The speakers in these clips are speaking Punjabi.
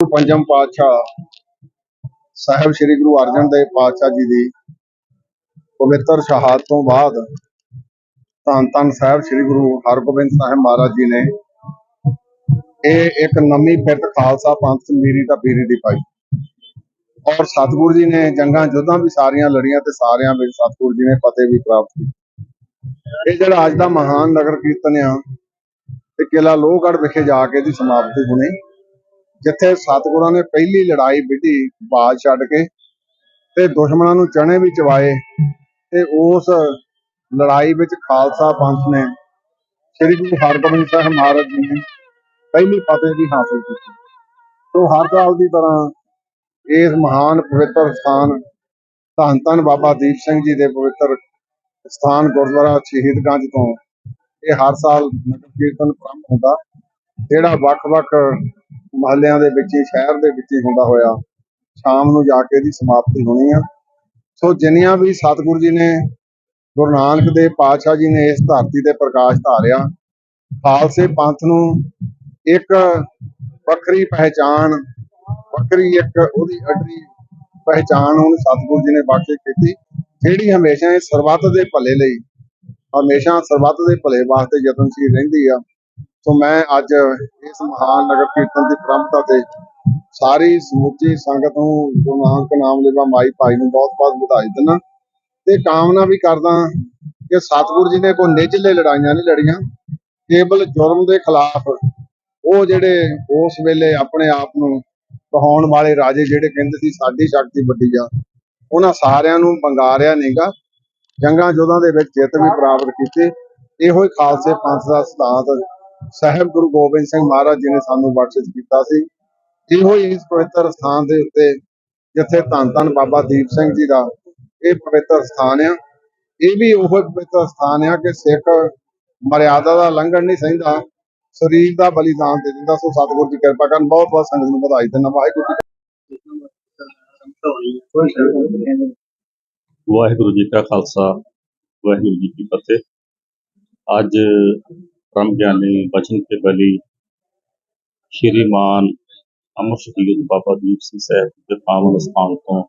ਪੰਜਮ ਪਾਤਸ਼ਾਹ ਸਾਹਿਬ ਸ੍ਰੀ ਗੁਰੂ ਅਰਜਨ ਦੇਵ ਪਾਤਸ਼ਾਹ ਜੀ ਦੀ ਪਵਿੱਤਰ ਸ਼ਹਾਦਤ ਤੋਂ ਬਾਅਦ ਧੰਨ ਧੰਨ ਸਾਹਿਬ ਸ੍ਰੀ ਗੁਰੂ ਹਰਗੋਬਿੰਦ ਸਾਹਿਬ ਮਹਾਰਾਜ ਜੀ ਨੇ ਇਹ ਇੱਕ ਨਵੀਂ ਫਿਰਤ ਖਾਲਸਾ ਪੰਥ ਮੀਰੀ ਦਾ ਪੀਰੀ ਦੀ ਪਾਈ। ਔਰ ਸਤਿਗੁਰੂ ਜੀ ਨੇ ਜੰਗਾਂ ਯੁੱਧਾਂ ਵੀ ਸਾਰੀਆਂ ਲੜੀਆਂ ਤੇ ਸਾਰਿਆਂ ਵਿੱਚ ਸਤਿਗੁਰੂ ਜੀ ਨੇ ਫਤਿਹ ਵੀ ਪ੍ਰਾਪਤ ਕੀਤੀ। ਇਹ ਜਿਹੜਾ ਅੱਜ ਦਾ ਮਹਾਨ ਨਗਰ ਕੀਰਤਨ ਆ ਤੇ ਕਿਲਾ ਲੋਹਗੜ੍ਹ ਵਿਖੇ ਜਾ ਕੇ ਦੀ ਸਮਾਪਤੀ ਹੋਣੀ। ਜਿੱਥੇ ਸਤਿਗੁਰਾਂ ਨੇ ਪਹਿਲੀ ਲੜਾਈ ਵਿੱਢੀ ਬਾਜ ਛੱਡ ਕੇ ਤੇ ਦੁਸ਼ਮਣਾਂ ਨੂੰ ਚਣੇ ਵੀ ਚਵਾਏ ਤੇ ਉਸ ਲੜਾਈ ਵਿੱਚ ਖਾਲਸਾ ਪੰਥ ਨੇ ਸ੍ਰੀ ਗੁਰੂ ਹਰਗੋਬਿੰਦ ਸਾਹਿਬ ਮਹਾਰਾਜ ਜੀ ਨੇ ਪਹਿਲੀ ਫਤਿਹ ਵੀ ਹਾਸਲ ਕੀਤੀ। ਸੋ ਹਰ ਸਾਲ ਦੀ ਤਰ੍ਹਾਂ ਇਸ ਮਹਾਨ ਪਵਿੱਤਰ ਸਥਾਨ ਧੰਨ ਧੰਨ ਬਾਬਾ ਦੀਪ ਸਿੰਘ ਜੀ ਦੇ ਪਵਿੱਤਰ ਸਥਾਨ ਗੁਰਦੁਆਰਾ ਸ਼ਹੀਦਗੰਜ ਤੋਂ ਇਹ ਹਰ ਸਾਲ ਨਗਰ ਕੀਰਤਨ ਪ੍ਰਾਰੰਭ ਹੁੰਦਾ। ਜਿਹੜਾ ਵੱਖ-ਵੱਖ ਮਹੱਲਿਆਂ ਦੇ ਵਿੱਚ ਹੀ ਸ਼ਹਿਰ ਦੇ ਵਿੱਚ ਹੀ ਹੁੰਦਾ ਹੋਇਆ, ਸ਼ਾਮ ਨੂੰ ਜਾ ਕੇ ਇਹਦੀ ਸਮਾਪਤੀ ਹੋਣੀ ਆ। ਸੋ ਜਿੰਨੀਆਂ ਵੀ ਸਤਿਗੁਰੂ ਜੀ ਨੇ, ਗੁਰੂ ਨਾਨਕ ਦੇਵ ਪਾਤਸ਼ਾਹ ਜੀ ਨੇ ਇਸ ਧਰਤੀ ਤੇ ਪ੍ਰਕਾਸ਼ ਧਾਰਿਆ, ਖਾਲਸੇ ਪੰਥ ਨੂੰ ਇੱਕ ਵੱਖਰੀ ਪਹਿਚਾਣ, ਵੱਖਰੀ ਇੱਕ ਉਹਦੀ ਅਡਰੀ ਪਹਿਚਾਣ ਉਹਨੂੰ ਸਤਿਗੁਰੂ ਜੀ ਨੇ ਬਖਸ਼ਿਸ਼ ਕੀਤੀ, ਜਿਹੜੀ ਹਮੇਸ਼ਾ ਇਹ ਸਰਬੱਤ ਦੇ ਭਲੇ ਲਈ, ਹਮੇਸ਼ਾ ਸਰਬੱਤ ਦੇ ਭਲੇ ਵਾਸਤੇ ਯਤਨਸ਼ੀਲ ਰਹਿੰਦੀ ਆ। ਸੋ ਮੈਂ ਅੱਜ ਇਸ ਮਹਾਨ ਨਗਰ ਕੀਰਤਨ ਦੀ ਪ੍ਰੰਪਤਾ ਤੇ ਸਾਰੀ ਸਮੁੱਚੀ ਸੰਗਤ ਨੂੰ ਗੁਰੂ ਨਾਨਕ ਨਾਮ ਲੈਵਾ ਮਾਈ ਭਾਈ ਨੂੰ ਬਹੁਤ ਬਹੁਤ ਵਧਾਈ ਦਿੰਦਾ। ਤੇ ਕਾਮਨਾ ਵੀ ਕਰਦਾ ਕਿ ਸਤਿਗੁਰੂ ਜੀ ਨੇ ਕੋਈ ਨਿਜਲੇ ਲੜਾਈਆਂ ਨਹੀਂ ਲੜੀਆਂ। ਕੇਵਲ ਜੁਰਮ ਦੇ ਖਿਲਾਫ ਉਹ ਜਿਹੜੇ ਉਸ ਵੇਲੇ ਆਪਣੇ ਆਪ ਨੂੰ ਕਹਾਉਣ ਵਾਲੇ ਰਾਜੇ ਜਿਹੜੇ ਕਹਿੰਦੇ ਸੀ, ਸਾਡੀ ਸ਼ਕਤੀ ਵੱਡੀ ਆ। ਉਹਨਾਂ ਸਾਰਿਆਂ ਨੂੰ ਬੰਗਾਰਿਆ ਨਹੀਂਗਾ। ਜੰਗਾਂ ਯੁੱਧਾਂ ਦੇ ਵਿੱਚ ਜਿੱਤ ਵੀ ਪ੍ਰਾਪਤ ਕੀਤੀ। ਇਹੋ ਹੀ ਖਾਲਸੇ ਪੰਥ ਦਾ ਸਿਧਾਂਤ ਸਾਹਿਬ ਗੁਰੂ ਗੋਬਿੰਦ ਸਿੰਘ ਮਹਾਰਾਜ ਜੀ ਨੇ ਸਾਨੂੰ ਬਖਸ਼ਿਸ਼ ਕੀਤਾ ਸੀ। ਇਹੋ ਹੀ ਇਸ ਪਵਿੱਤਰ ਸਥਾਨ ਦੇ ਉੱਤੇ ਜਿੱਥੇ ਧੰਨ ਧੰਨ ਬਾਬਾ ਦੀਪ ਸਿੰਘ ਜੀ ਦਾ ਇਹ ਪਵਿੱਤਰ ਸਥਾਨ ਆ। ਇਹ ਵੀ ਉਹ ਪਵਿੱਤਰ ਸਥਾਨ ਆ ਕਿ ਸਿੱਖ ਮਰਿਆਦਾ ਦਾ ਲੰਘਣ ਨਹੀਂ ਸਹਿੰਦਾ, ਸਰੀਰ ਦਾ ਬਲੀਦਾਨ ਦੇ ਦਿੰਦਾ। ਸੋ ਸਤਿਗੁਰੂ ਦੀ ਕਿਰਪਾ ਕਰਨ। ਬਹੁਤ ਬਹੁਤ ਸੰਗਤ ਨੂੰ ਵਧਾਈ ਦਿੰਦਾ। ਵਾਹਿਗੁਰੂ ਜੀ ਵਾਹਿਗੁਰੂ ਜੀ ਕਾ ਖਾਲਸਾ, ਵਾਹਿਗੁਰੂ ਜੀ ਕੀ ਫਤਿਹ। ਅੱਜ ਬ੍ਰਹਮ ਗਿਆਨੀ ਬਚਨ ਕੇ ਬਲੀ ਸ਼੍ਰੀਮਾਨ ਅਮਰ ਸ਼ਹੀਦ ਬਾਬਾ ਦੀਪ ਸਿੰਘ ਸਾਹਿਬ ਦੇ ਪਾਵਨ ਸਥਾਨ ਤੋਂ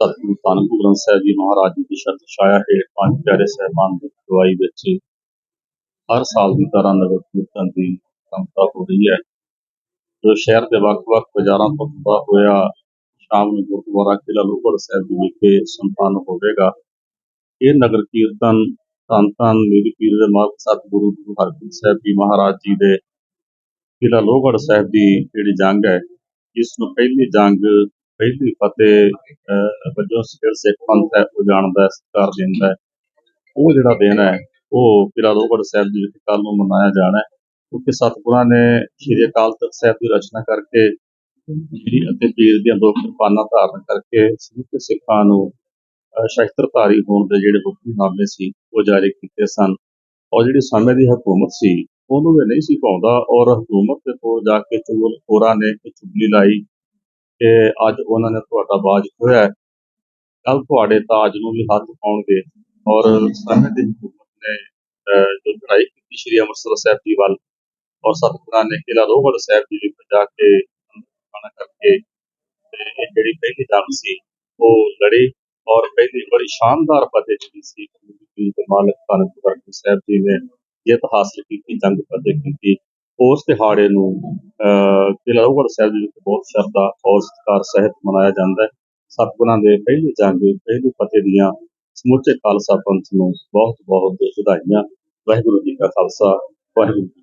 ਸਤਿਗੁਰੂ ਧੰਨ ਗੁਰੂ ਗ੍ਰੰਥ ਸਾਹਿਬ ਜੀ ਮਹਾਰਾਜ ਜੀ ਦੀ ਸ਼ਰਤ ਛਾਇਆ ਹੇਠ ਪੰਜ ਪਿਆਰੇ ਸਾਹਿਬਾਨ ਦੀ ਅਗਵਾਈ ਵਿੱਚ ਹਰ ਸਾਲ ਦੀ ਤਰ੍ਹਾਂ ਨਗਰ ਕੀਰਤਨ ਦੀ ਸੰਪਤਾ ਹੋ ਰਹੀ ਹੈ ਜੋ ਸ਼ਹਿਰ ਦੇ ਵੱਖ-ਵੱਖ ਬਾਜ਼ਾਰਾਂ ਤੋਂ ਹੁੰਦਾ ਹੋਇਆ ਸ਼ਾਮ ਨੂੰ ਗੁਰਦੁਆਰਾ ਕਿਲ੍ਹਾ ਲੋਹਗੜ੍ਹ ਸਾਹਿਬ ਦੇ ਵਿਖੇ ਸੰਪੰਨ ਹੋਵੇਗਾ ਇਹ ਨਗਰ ਕੀਰਤਨ ਧੰਨ ਧੰਨ ਮੇਰੀ ਪੀਰ ਦੇ ਮਾਲਕ ਸਤਿਗੁਰੂ ਗੁਰੂ ਹਰਗੋਬਿੰਦ ਸਾਹਿਬ ਜੀ ਮਹਾਰਾਜ ਜੀ ਦੇ ਕਿਲ੍ਹਾ ਲੋਹਗੜ੍ਹ ਸਾਹਿਬ ਦੀ ਜਿਹੜੀ ਜੰਗ ਹੈ ਇਸ ਨੂੰ ਪਹਿਲੀ ਜੰਗ, ਪਹਿਲੀ ਫਤਿਹ ਵਜੋਂ ਸਿਰ ਸਿੱਖ ਪੰਥ ਹੈ, ਉਹ ਜਾਣਦਾ ਸਤਿਕਾਰ ਦਿੰਦਾ ਹੈ। ਉਹ ਜਿਹੜਾ ਦਿਨ ਹੈ, ਉਹ ਕਿਲ੍ਹਾ ਲੋਹਗੜ੍ਹ ਸਾਹਿਬ ਜੀ ਵਿੱਚ ਕੱਲ ਨੂੰ ਮਨਾਇਆ ਜਾਣਾ ਹੈ। ਕਿਉਂਕਿ ਸਤਿਗੁਰਾਂ ਨੇ ਸ਼੍ਰੀ ਅਕਾਲ ਤਖਤ ਸਾਹਿਬ ਦੀ ਰਚਨਾ ਕਰਕੇ, ਜਿਹੜੀ ਅਤੇ ਪੀਰ ਦੀਆਂ ਦੋ ਕਿਰਪਾਨਾਂ ਧਾਰਨ ਕਰਕੇ ਸਮੁੱਚੇ ਸਿੱਖਾਂ ਨੂੰ ਸ਼ਸਤਰਧਾਰੀ ਹੋਣ ਦੇ ਜਿਹੜੇ ਹੁਕਮਨਾਮੇ ਸੀ ਉਹ ਜਾਰੀ ਕੀਤੇ ਸਨ। ਔਰ ਜਿਹੜੀ ਸਮੇਂ ਦੀ ਹਕੂਮਤ ਸੀ ਉਹਨੂੰ ਵੀ ਨਹੀਂ ਸੀ ਪਾਉਂਦਾ। ਔਰ ਹਕੂਮਤ ਦੇ ਕੋਲ ਜਾ ਕੇ ਚੁਗਲ ਹੋਰਾਂ ਨੇ ਇਹ ਚੁਗਲੀ ਲਾਈ ਕਿ ਅੱਜ ਉਹਨਾਂ ਨੇ ਤੁਹਾਡਾ ਬਾਜ ਖੋਇਆ ਕੱਲ ਤੁਹਾਡੇ ਤਾਜ ਨੂੰ ਵੀ ਹੱਥ ਪਾਉਣਗੇ। ਔਰ ਸਮੇਂ ਦੀ ਹਕੂਮਤ ਨੇ ਅਹ, ਜੋ ਲੜਾਈ ਕੀਤੀ ਸ਼੍ਰੀ ਅੰਮ੍ਰਿਤਸਰ ਸਾਹਿਬ ਜੀ ਵੱਲ ਔਰ ਸਤਿਗੁਰਾਂ ਨੇ ਕਿਲ੍ਹਾ ਲੋਹਗੜ੍ਹ ਸਾਹਿਬ ਜੀ ਵਿੱਚ ਜਾ ਕੇ ਖਾਣਾ ਕਰਕੇ ਤੇ ਜਿਹੜੀ ਪਹਿਲੀ ਜੰਗ ਸੀ ਉਹ ਲੜੀ। ਔਰ ਪਹਿਲੀ ਬੜੀ ਸ਼ਾਨਦਾਰ ਫਤਿਹ ਜਿਹੜੀ ਸੀ ਗੁਰੂ ਮਾਲਕ ਧੰਨ ਗੁਰੂ ਸਾਹਿਬ ਜੀ ਨੇ ਜਿੱਤ ਹਾਸਲ ਕੀਤੀ, ਜੰਗ ਫਤਿਹ ਕੀਤੀ। ਉਸ ਦਿਹਾੜੇ ਨੂੰ, ਅਹ ਕਿਲ੍ਹਾ ਸਾਹਿਬ ਜੀ ਵਿੱਚ ਬਹੁਤ ਸ਼ਰਧਾ ਔਰ ਸਤਿਕਾਰ, ਸਹਿਤ ਮਨਾਇਆ ਜਾਂਦਾ ਹੈ। ਸਤਿਗੁਰਾਂ ਦੇ ਪਹਿਲੀ ਜੰਗ, ਪਹਿਲੀ ਫਤਿਹ ਦੀਆਂ ਸਮੁੱਚੇ ਖਾਲਸਾ ਪੰਥ ਨੂੰ ਬਹੁਤ ਬਹੁਤ ਵਧਾਈਆਂ। ਵਾਹਿਗੁਰੂ ਜੀ ਕਾ ਖਾਲਸਾ, ਵਾਹਿਗੁਰੂ ਜੀ